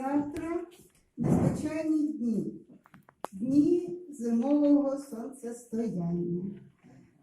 завтра незвичайні дні, дні зимового сонцестояння.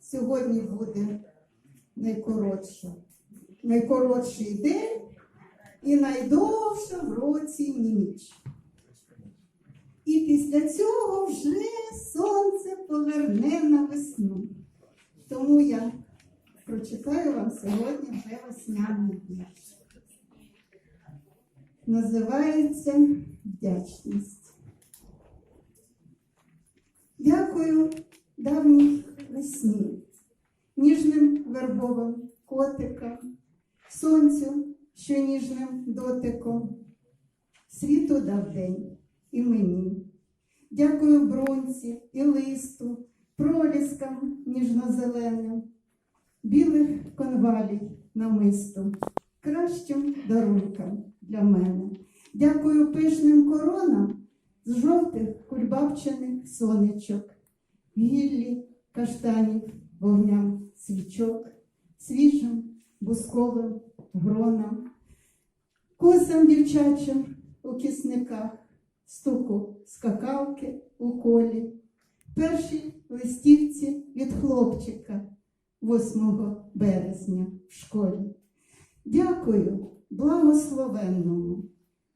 Сьогодні буде найкоротша, найкоротший день і найдовша в році ніч. І після цього вже сонце поверне на весну. Тому я прочитаю вам сьогодні вже весняний вірш. Називається вдячність. Дякую давній весні, ніжним вербовим котикам, сонцю, що ніжним дотиком, світу дав день і мені. Дякую бронці і листу, проліскам ніжно-зеленим, білих конвалій намисту, кращим дарункам для мене. Дякую пишним коронам з жовтих кульбабчених сонечок, гіллі каштанів, вогням свічок, свіжим бусковим гронам, косам дівчачим у кисниках, стуку скакалки у колі, першій листівці від хлопчика 8 березня в школі. Дякую благословенному,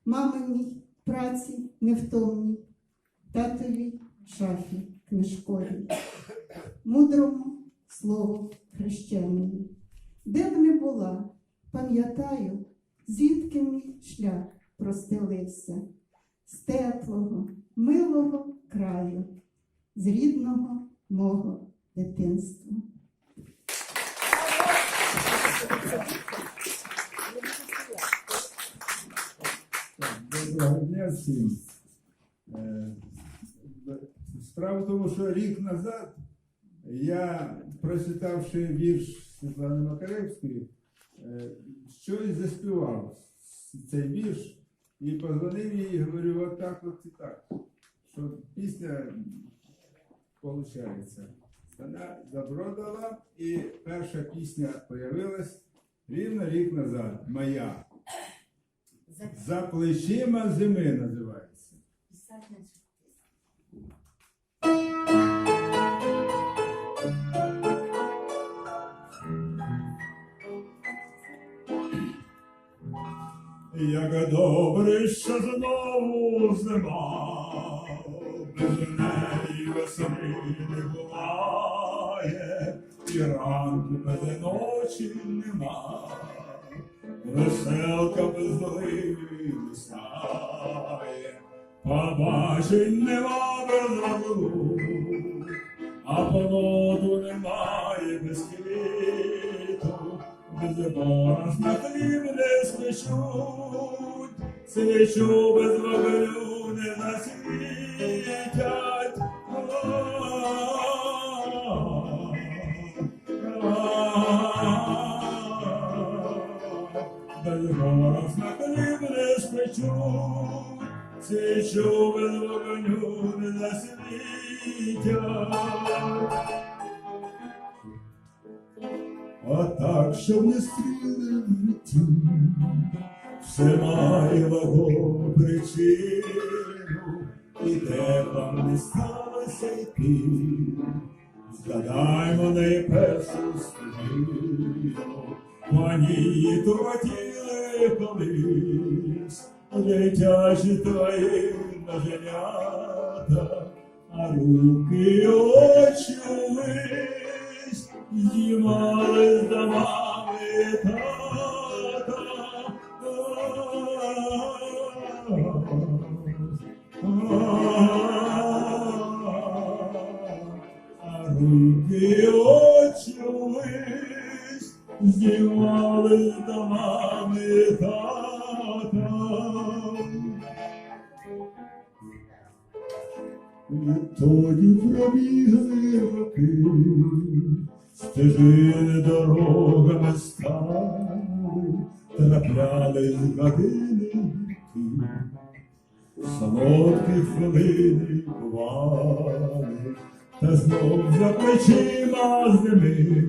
маминій праці невтомній, татовій шафі книжковій, мудрому слову хрещеному. Де б не була, пам'ятаю, звідки мій шлях простелився з теплого, милого краю, з рідного мого дитинства. Дня всім. Е, Справа в тому, що рік назад я, прочитавши вірш Світлани Макаревської, е, щось заспівав цей вірш і позвонив їй і говорю, отак, от і так, що пісня виходить. Вона добро дала, і перша пісня появилась рівно рік назад, моя. За плечима зими називається. Як добре, що знову зима, без неї весни не буває, і ранку без ночі нема, веселка ноги не стає, побачень нема без розлук, а погоду немає без квіту, без борошна хліб не спечуть, свічу без вогню не засвітять. Спечуть, свічу без вогню не. А так, щоб не стріли в житті, все має вагу причину, і де вам не сталося йти, згадаймо найпершу стежину, мені туротіли колись, дитячі твої ноженята, а руки очі вись, знімали з домами. Відтоді пробігли роки, стежини дорогами стали, трапляли з години солодкі хвилини бували, та знов за плечима зими,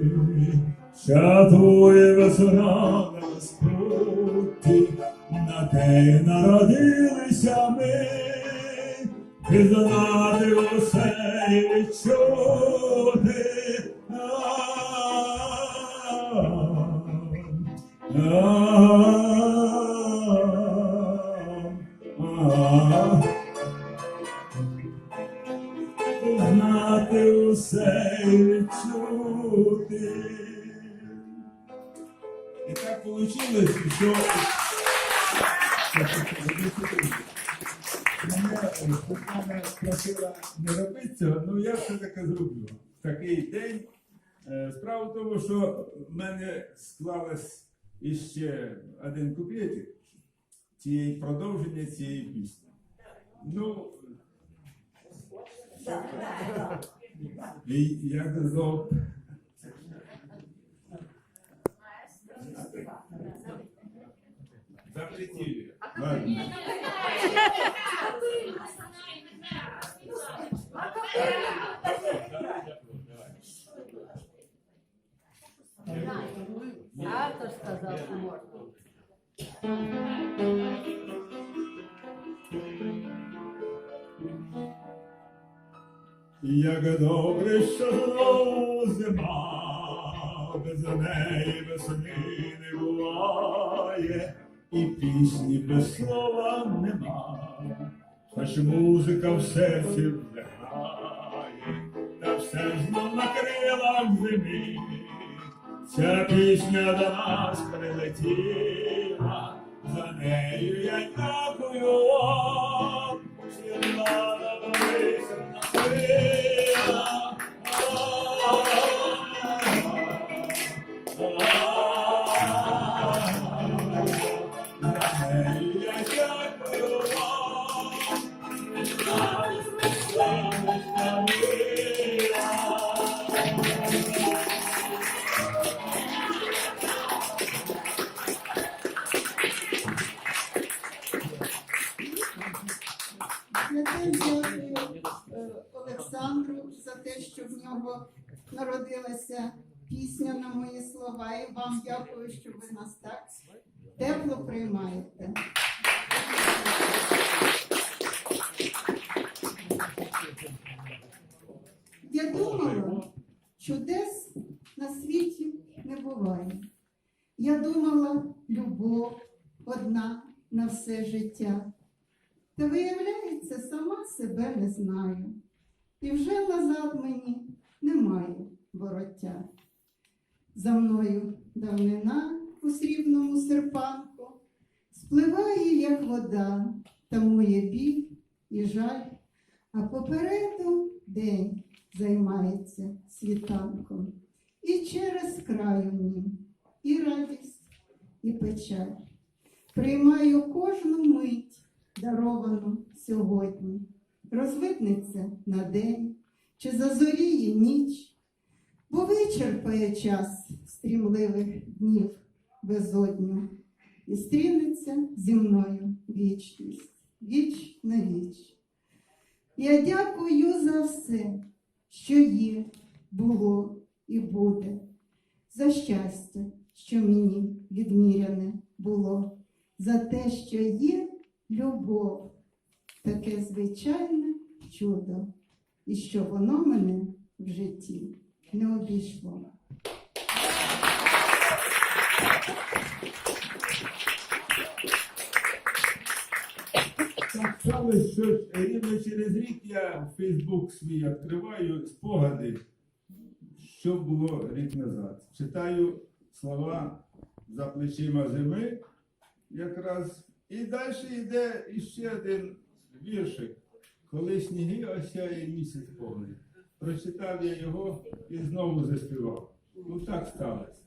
Чатує весна на розпуті, де народилися ми, пізнати усе і відчути. Знати усе і відчути. І так вийшло, що просила не робити ну я все таки зроблю. В такий день. Е, Справа в тому, що в мене склалось іще один куплетик цієї продовження цієї пісні. Ну, і я казав, запретили. Автор сказав, що можна. Як добре, що знову зима, без неї весни не буває, і пісні без слова нема, хоч музика в серці вдихає, та все знов на крилах землі. Ця пісня до нас прилетіла, за нею я дякую в нього народилася пісня на мої слова. І вам дякую, що ви нас так тепло приймаєте. Я думала, чудес на світі не буває. Я думала, любов одна на все життя. Та виявляється, сама себе не знаю. І вже назад мені немає вороття. За мною давнина у срібному серпанку спливає, як вода, тамує біль і жаль, а попереду день займається світанком. І через краю нім і радість, і печаль. Приймаю кожну мить даровану сьогодні, розвиднеться на день, чи зазоріє ніч, бо вичерпає час стрімливих днів безодню, і стрінеться зі мною вічність, віч на віч. Я дякую за все, що є, було і буде, за щастя, що мені відміряне було, за те, що є любов, таке звичайне чудо, і що воно мене в житті не обійшло. Так сталося, що рівно через рік я Фейсбук свій відкриваю спогади, що було рік назад. Читаю слова за плечима зими якраз. І далі йде іще один віршик, коли сніги осяє місяць повний. Прочитав я його і знову заспівав. Ну так сталося.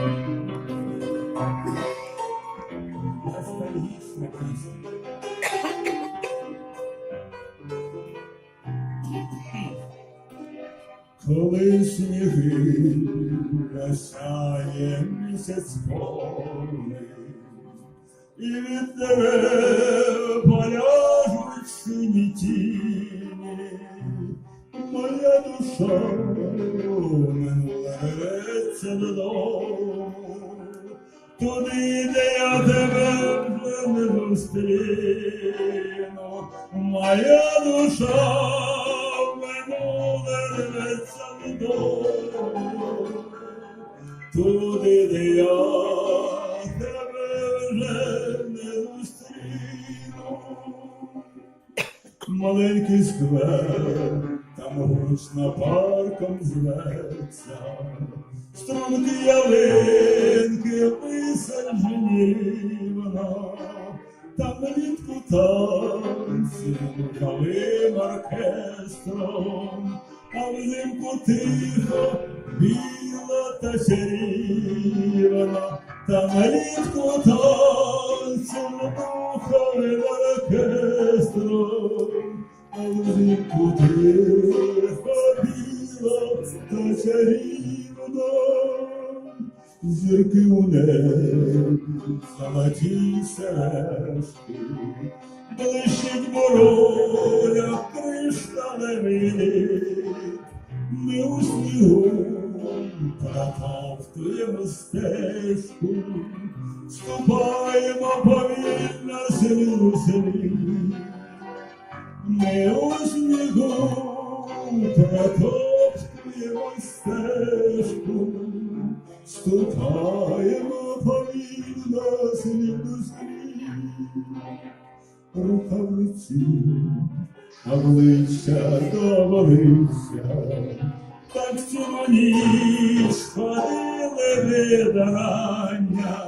Ностальгічна Коли сніги гасає місяць повний, і від дерев поляжуть сині тіні, моя душа минула рветься додому, туди, де я тебе вже не зустріну, моя душа рветься додому, туди, де я тебе вже не зустріну. Маленький сквер, там гучно парком зветься, струнки ялинки висаджені вона, там влітку танці рухавим оркестром, а взимку тихо, біла та чарівна, там влітку танці рухавим оркестром, а взимку тихо, біла та чарівна. Зірки у небі, золоті сережки, блищить мороля кришталевий, ми у снігу протовтуємо стежку, ступаємо повільно селі селі. Ми у снігу протовтуємо стежку, ступаємо повільно сліду слід. Рукавиці, обличчя до обличчя, так цілу ніч ходили від рання,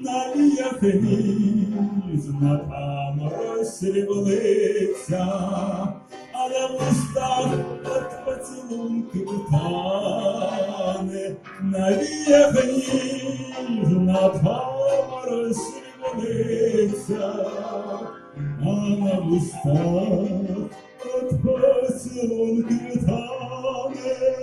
на віях ніжна там розсріблиця, але в устах от поцілунків тане, на віях ніжна там розсріблиця, а на вустах от поцілунків тане.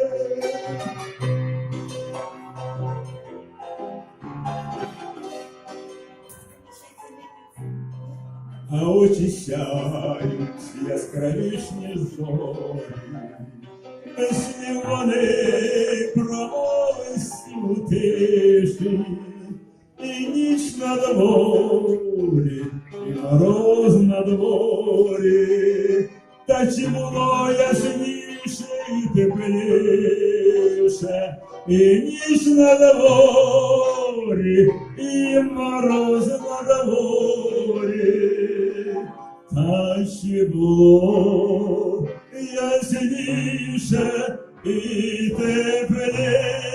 а очі сяють яскравішні зорі. Песні вони у тиші, і ніч на дворі, і мороз на дворі, та чи було ясніше і тепліше, і ніч на дворі, і мороз на дворі, та ще було ясніше і тепліше.